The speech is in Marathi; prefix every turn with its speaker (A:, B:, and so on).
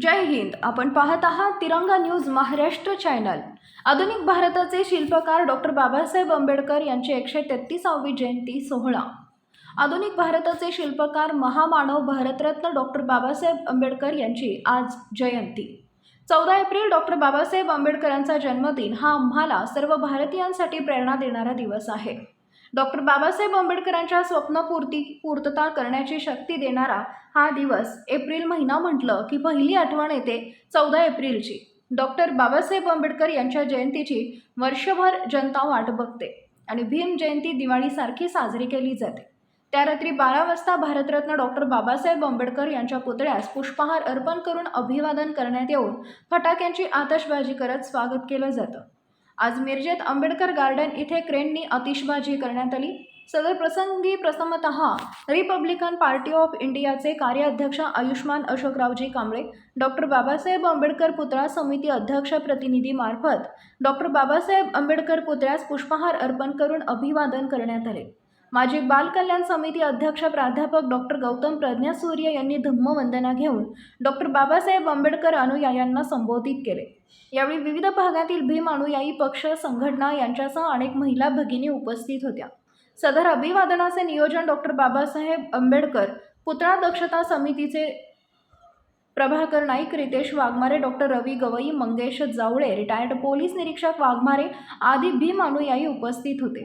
A: जय हिंद. आपण पाहत आहात तिरंगा न्यूज महाराष्ट्र चॅनल. आधुनिक भारताचे शिल्पकार डॉक्टर बाबासाहेब आंबेडकर यांची एकशे तेहतीसावी जयंती सोहळा. आधुनिक भारताचे शिल्पकार महामानव भारतरत्न डॉक्टर बाबासाहेब आंबेडकर यांची आज जयंती. चौदा एप्रिल डॉक्टर बाबासाहेब आंबेडकरांचा जन्मदिन हा आम्हाला सर्व भारतीयांसाठी प्रेरणा देणारा दिवस आहे. डॉक्टर बाबासाहेब आंबेडकरांच्या स्वप्नपूर्ती पूर्तता करण्याची शक्ती देणारा हा दिवस एप्रिल महिना म्हटलं की पहिली आठवण येते चौदा एप्रिलची. डॉक्टर बाबासाहेब आंबेडकर यांच्या जयंतीची वर्षभर जनता वाट बघते आणि भीम जयंती दिवाळीसारखी साजरी केली जाते. त्या रात्री बारा वाजता भारतरत्न डॉक्टर बाबासाहेब आंबेडकर यांच्या पुतळ्यास पुष्पहार अर्पण करून अभिवादन करण्यात येऊन फटाक्यांची आतषबाजी करत स्वागत केलं जातं. आज मिरजेत आंबेडकर गार्डन इथे क्रेननी आतिषबाजी करण्यात आली. सदर प्रसंगी प्रथमत रिपब्लिकन पार्टी ऑफ इंडियाचे कार्याध्यक्ष आयुष्मान अशोकरावजी कांबळे डॉक्टर बाबासाहेब आंबेडकर पुतळा समिती अध्यक्ष प्रतिनिधीमार्फत डॉक्टर बाबासाहेब आंबेडकर पुतळ्यास पुष्पहार अर्पण करून अभिवादन करण्यात आले. माजी बालकल्याण समिती अध्यक्ष प्राध्यापक डॉक्टर गौतम प्रज्ञासूर्य यांनी धम्मवंदना घेऊन डॉक्टर बाबासाहेब आंबेडकर अनुयायांना संबोधित केले. यावेळी विविध भागातील भीम अनुयायी पक्ष संघटना यांच्यासह अनेक महिला भगिनी उपस्थित होत्या. सदर अभिवादनाचे नियोजन डॉक्टर बाबासाहेब आंबेडकर पुतळा दक्षता समितीचे Prabhakar Naik Ritesh Waghmare doctor Ravi Gawai Mangesh Jawale retired police निरीक्षक वाघमारे आदी भीम अनुयायी उपस्थित होते.